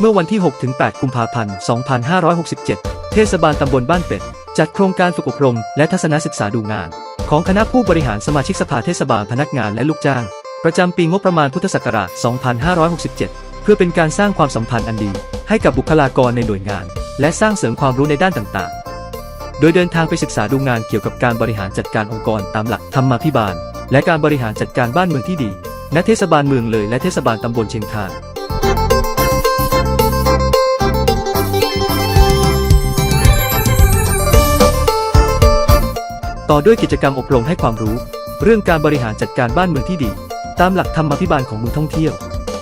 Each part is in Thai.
เมื่อวันที่ 6-8 กุมภาพันธ์ 2567 เทศบาลตำบลบ้านเป็ด จัดโครงการฝึกอบรม และทัศนศึกษาดูงาน ของคณะผู้บริหารสมาชิกสภาเทศบาลพนักงานและลูกจ้าง ประจำปีงบประมาณพุทธศักราช 2567 เพื่อเป็นการสร้างความสัมพันธ์อันดี ให้กับบุคลากรในหน่วยงาน และสร้างเสริมความรู้ในด้านต่างๆ โดยเดินทางไปศึกษาดูงานเกี่ยวกับการบริหารจัดการองค์กรตามหลักธรรมาภิบาล และการบริหารจัดการบ้านเมืองที่ดีณเทศบาลเมืองเลยและเทศบาลตำบลเชียงคาน ต่อด้วยกิจกรรมอบรมให้ความรู้ เรื่องการบริหารจัดการบ้านเมืองที่ดี ตามหลักธรรมาภิบาลของเมืองท่องเที่ยว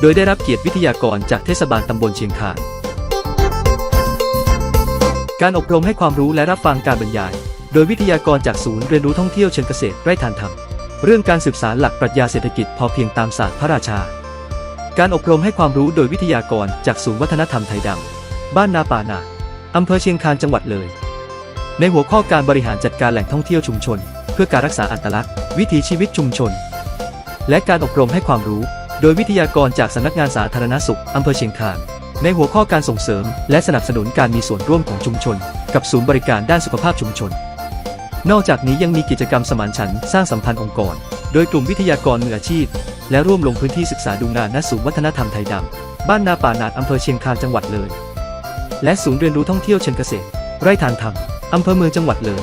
โดยได้รับเกียรติวิทยากรจากเทศบาลตำบลเชียงคานการอบรมให้ความรู้และรับฟังการบรรยาย โดยวิทยากรจากศูนย์เรียนรู้ท่องเที่ยวเชิงเกษตรไร่ทานธรรม เรื่องการสืบสารหลักปรัชญาเศรษฐกิจพอเพียงตามศาสตร์พระราชา การอบรมให้ความรู้โดยวิทยากรจากศูนย์วัฒนธรรมไทยดำบ้านนาป่านาอำเภอเชียงคานจังหวัดเลย ในหัวข้อการบริหารจัดการแหล่งท่องเที่ยวชุมชน เพื่อการรักษาอัตลักษณ์ วิถีชีวิตชุมชน และการอบรมให้ความรู้ โดยวิทยากรจากสำนักงานสาธารณสุขอำเภอเชียงคานในหัวข้อการส่งเสริม และสนับสนุนการมีส่วนร่วมของชุมชน กับศูนย์บริการด้านสุขภาพชุมชน นอกจากนี้ยังมีกิจกรรมสมานฉันท์สร้างสัมพันธ์องค์กร โดยกลุ่มวิทยากรมืออาชีพ และร่วมลงพื้นที่ศึกษาดูงานณศูนย์วัฒนธรรมไทยดำบ้านนาป่านาดอำเภอเชียงคานจังหวัดเลย และศูนย์เรียนรู้ท่องเที่ยวเชิงเกษตร ไร่ทานธรรม อำเภอเมืองจังหวัดเลย